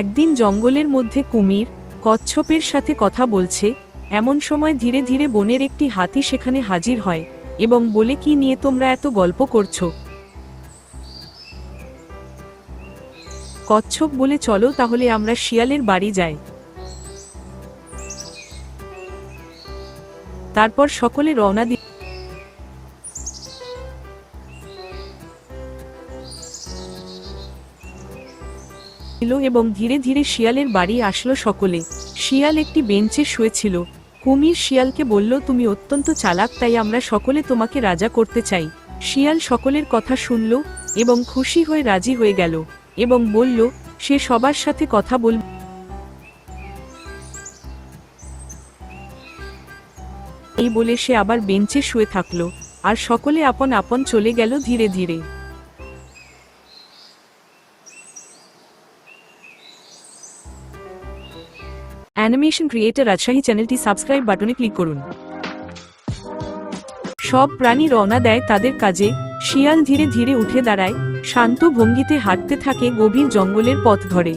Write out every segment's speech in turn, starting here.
একদিন জঙ্গলের মধ্যে কুমির কচ্ছপের সাথে কথা বলছে, এমন সময় ধীরে ধীরে বনের একটি হাতি সেখানে হাজির হয় এবং বলে, কি নিয়ে তোমরা এত গল্প করছ? কচ্ছপ বলে, চলো তাহলে আমরা শিয়ালের বাড়ি যাই। তারপর সকলে রওনা দিল এবং ধীরে ধীরে শিয়ালের বাড়ি আসলো সকলে। শিয়াল একটি বেঞ্চে শুয়েছিল। কুমির শিয়ালকে বলল, তুমি অত্যন্ত চালাক, তাই আমরা সকলে তোমাকে রাজা করতে চাই। শিয়াল সকলের কথা শুনল এবং খুশি হয়ে রাজি হয়ে গেল এবং বলল, সে সবার সাথে কথা বলবে এই বলে সে আবার বেঞ্চে শুয়ে থাকল। আর সকলে আপন আপন চলে গেল ধীরে ধীরে। অ্যানিমেশন ক্রিয়েটর রাজশাহী চ্যানেলটি সাবস্ক্রাইব বাটনে ক্লিক করুন। সব প্রাণী রওনা দেয় তাদের কাজে। শিয়াল ধীরে ধীরে উঠে দাঁড়ায়। শান্ত ভঙ্গিতে হাঁটতে থাকে গভীর জঙ্গলের পথ ধরে।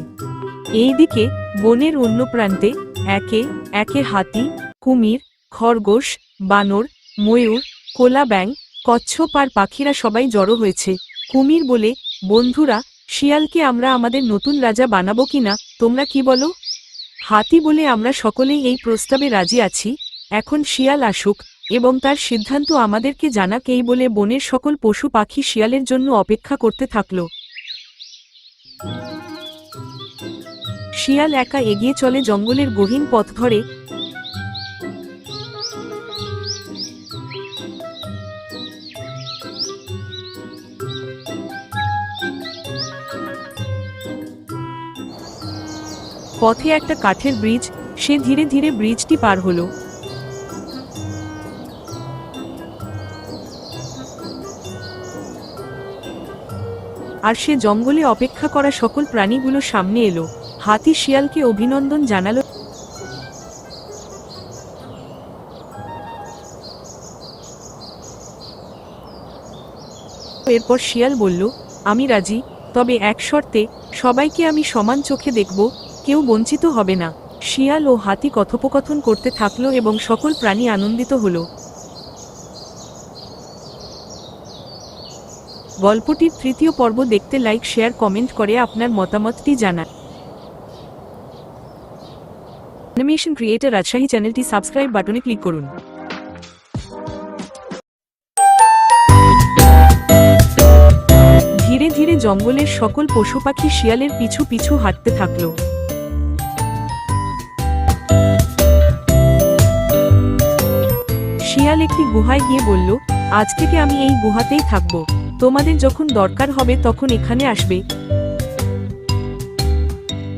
এইদিকে বনের অন্য প্রান্তে একে একে হাতি, কুমির, খরগোশ, বানর, ময়ূর, কোলা ব্যাং কচ্ছপ আর পাখিরা সবাই জড়ো হয়েছে। কুমির বলে, বন্ধুরা, শিয়ালকে আমরা আমাদের নতুন রাজা বানাবো কিনা? তোমরা কি বলো? হাতি বলে আমরা সকলেই এই প্রস্তাবে রাজি আছি, এখন শিয়াল আসুক, এবং তার সিদ্ধান্ত আমাদেরকে জানাক এই বলে বনের সকল পশু পাখি শিয়ালের জন্য অপেক্ষা করতে থাকল। শিয়াল একা এগিয়ে চলে জঙ্গলের গহীন পথ ধরে পথে একটা কাঠের ব্রিজ, সে ধীরে ধীরে ব্রিজটি পার হলো। আর সে জঙ্গলে অপেক্ষা করা সকল প্রাণীগুলো সামনে এলো। হাতি শিয়ালকে অভিনন্দন জানালো। এরপর শিয়াল বলল, আমি রাজি, তবে এক শর্তে, সবাইকে আমি সমান চোখে দেখব কেউ বঞ্চিত হবে না। শিয়াল ও হাতি কথোপকথন করতে থাকল এবং সকল প্রাণী আনন্দিত হলো। গল্পটির তৃতীয় পর্ব দেখতে লাইক, শেয়ার, কমেন্ট করে আপনার মতামতটি জানান। অ্যানিমেশন ক্রিয়েটর রাজশাহী চ্যানেলটি সাবস্ক্রাইব বাটনে ক্লিক করুন। ধীরে ধীরে জঙ্গলের সকল পশু পাখি শিয়ালের পিছু পিছু হাঁটতে থাকল। শিয়াল একটি গুহায় গিয়ে বলল, আজ থেকে আমি এই গুহাতেই থাকব। তোমাদের যখন দরকার হবে তখন এখানে আসবে।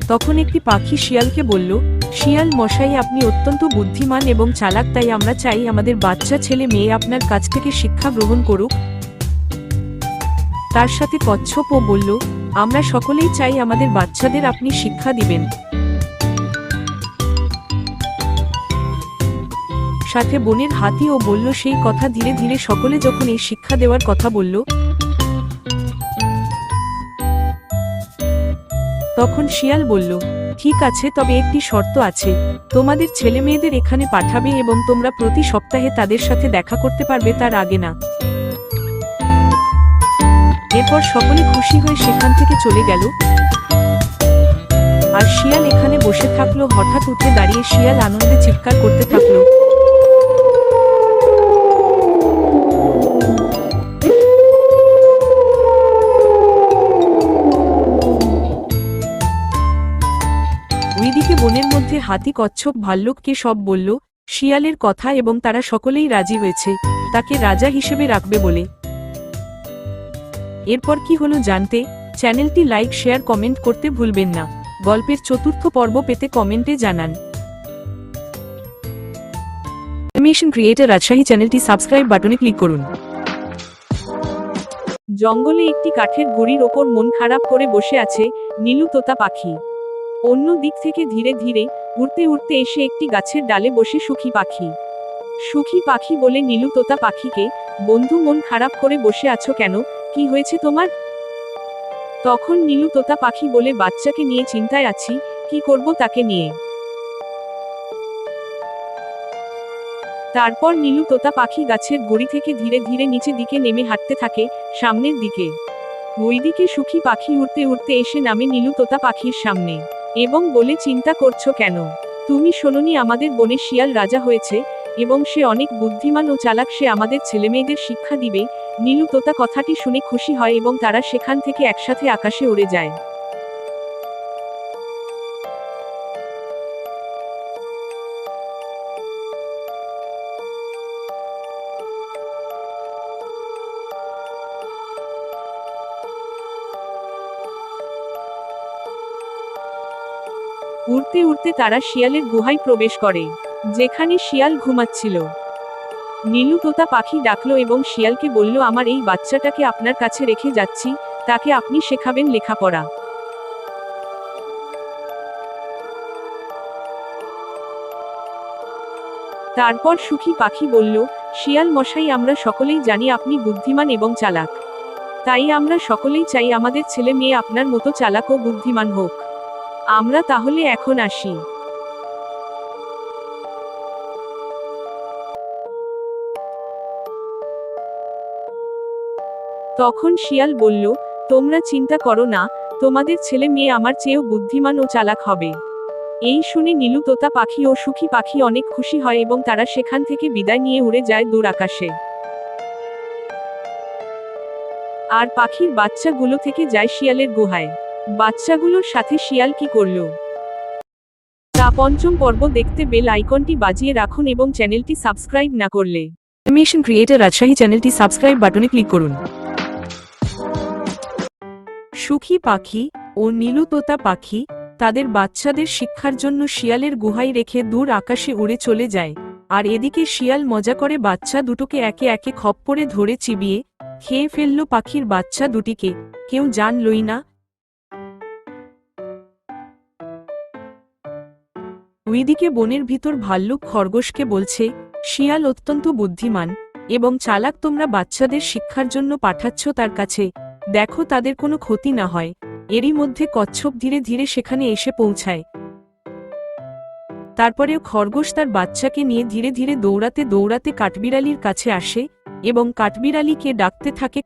তখন একটি পাখি শিয়ালকে বলল, শিয়াল মশাই, আপনি অত্যন্ত বুদ্ধিমান এবং চালাক, তাই আমরা চাই আমাদের বাচ্চা ছেলে মেয়ে আপনার কাছ থেকে শিক্ষা গ্রহণ করুক। তার সাথে কচ্ছপও বলল, আমরা সকলেই চাই আমাদের বাচ্চাদের আপনি শিক্ষা দিবেন। সাথে বনের ও বলল, সেই কথা ধীরে ধীরে সকলে যখন এই শিক্ষা দেওয়ার কথা বলল, তখন শিয়াল বলল, ঠিক আছে, তবে একটি শর্ত আছে। তোমাদের ছেলে মেয়েদের এখানে পাঠাবে এবং তোমরা প্রতি সপ্তাহে তাদের সাথে দেখা করতে পারবে তার আগে না। এরপর সকলে খুশি হয়ে সেখান থেকে চলে গেল। আর শিয়াল এখানে বসে থাকল, হঠাৎ উঠে দাঁড়িয়ে শিয়াল আনন্দে চিৎকার করতে থাকল। হাতি কচ্ছপ ভাল্লুককে সব বলল, শিয়ালের কথা এবং তারা সকলেই রাজি হয়েছে, তাকে রাজা হিসেবে রাখবে বলে। এরপর কি হলো জানতে, চ্যানেলটি লাইক, শেয়ার, কমেন্ট করতে ভুলবেন না। গল্পের চতুর্থ পর্ব পেতে কমেন্টে জানান। অ্যানিমেশন ক্রিয়েটর রাজশাহী চ্যানেলটি সাবস্ক্রাইব বাটনে ক্লিক করুন। জঙ্গলে একটি কাঠের গুড়ির ওপর মন খারাপ করে বসে আছে নীলু তোতা পাখি। অন্য দিক থেকে ধীরে ধীরে উড়তে উড়তে এসে একটি গাছের ডালে বসে সুখী পাখি। সুখী পাখি বলে নীলু তোতা পাখিকে, বন্ধু মন খারাপ করে বসে আছো কেন? কি হয়েছে তোমার? তখন নীলু তোতা পাখি বলে বাচ্চাকে নিয়ে চিন্তায় আছি, কি করব তাকে নিয়ে। তারপর নীলু তোতা পাখি গাছের গুড়ি থেকে ধীরে ধীরে নিচে দিকে নেমে হাঁটতে থাকে, সামনের দিকে। ওইদিকে সুখী পাখি উড়তে উড়তে এসে নামে নীলু তোতা পাখির সামনে। এবং বলে চিন্তা করছ কেন? তুমি শোনি আমাদের বনে শিয়াল রাজা হয়েছে, এবং সে অনেক বুদ্ধিমান ও চালাক, সে আমাদের ছেলেমেয়েদের শিক্ষা দিবে। নীলু তোতা কথাটি শুনে খুশি হয় এবং তারা সেখান থেকে একসাথে আকাশে উড়ে যায়। উড়তে উড়তে তারা শিয়ালের গুহায় প্রবেশ করে, যেখানে শিয়াল ঘুমাচ্ছিল। নীলু তোতা পাখি ডাকলো এবং শিয়ালকে বলল, আমার এই বাচ্চাটাকে আপনার কাছে রেখে যাচ্ছি, তাকে আপনি শেখাবেন লেখাপড়া। তারপর সুখী পাখি বলল, শিয়াল মশাই, আমরা সকলেই জানি আপনি বুদ্ধিমান এবং চালাক। তাই আমরা সকলেই চাই আমাদের ছেলে মেয়ে আপনার মতো চালাক ও বুদ্ধিমান হোক। আমরা তাহলে এখন আসি। তখন শিয়াল বলল, তোমরা চিন্তা করো না, তোমাদের ছেলে মেয়ে আমার চেয়েও বুদ্ধিমান ও চালাক হবে এই শুনে নীলু তোতা পাখি ও সুখী পাখি অনেক খুশি হয় এবং তারা সেখান থেকে বিদায় নিয়ে উড়ে যায় দূর আকাশে। আর পাখির বাচ্চাগুলো থেকে যায় শিয়ালের গুহায়। বাচ্চাগুলোর সাথে শিয়াল কি করল? তা পঞ্চম পর্ব দেখতে বেল আইকনটি বাজিয়ে রাখুন এবং চ্যানেলটি সাবস্ক্রাইব না করলে। অ্যানিমেশন ক্রিয়েটর রাজশাহী চ্যানেলটি সাবস্ক্রাইব বাটনে ক্লিক করুন। সুখী পাখি ও নীলু তোতা পাখি তাদের বাচ্চাদের শিক্ষার জন্য শিয়ালের গুহায় রেখে দূর আকাশে উড়ে চলে যায়। আর এদিকে শিয়াল মজা করে বাচ্চা দুটোকে একে একে খপ্পরে ধরে চিবিয়ে খেয়ে ফেলল পাখির বাচ্চা দুটিকে। কেউ জানলই না ওইদিকে বনের ভিতর ভাল্লুক খরগোশকে বলছে, শিয়াল অত্যন্ত বুদ্ধিমান এবং চালাক, তোমরা বাচ্চাদের শিক্ষার জন্য পাঠাচ্ছ তার কাছে। দেখো, তাদের কোনো ক্ষতি না হয়। এরই মধ্যে কচ্ছপ ধীরে ধীরে সেখানে এসে পৌঁছায়। তারপরেও খরগোশ তার বাচ্চাকে নিয়ে ধীরে ধীরে দৌড়াতে দৌড়াতে কাঠবিড়ালির কাছে আসে এবং কাঠবিড়ালিকে ডাকতে থাকে।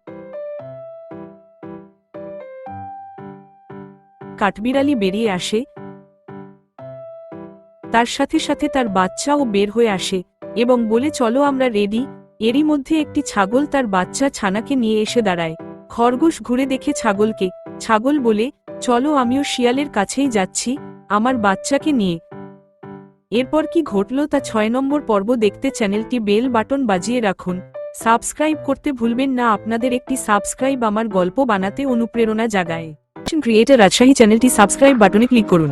কাঠবিড়ালি বেরিয়ে আসে তার সাথে সাথে তার বাচ্চাও বের হয়ে আসে এবং বলে, চলো আমরা রেডি। এরই মধ্যে একটি ছাগল তার বাচ্চা ছানাকে নিয়ে এসে দাঁড়ায়। খরগোশ ঘুরে দেখে ছাগলকে। ছাগল বলে, চলো আমিও শিয়ালের কাছেই যাচ্ছি, আমার বাচ্চাকে নিয়ে। এরপর কি ঘটল তা ছয় নম্বর পর্ব দেখতে চ্যানেলটি বেল বাটন বাজিয়ে রাখুন। সাবস্ক্রাইব করতে ভুলবেন না, আপনাদের একটি সাবস্ক্রাইব আমার গল্প বানাতে অনুপ্রেরণা জাগায়। ক্রিয়েটার রাজশাহী চ্যানেলটি সাবস্ক্রাইব বাটনে ক্লিক করুন।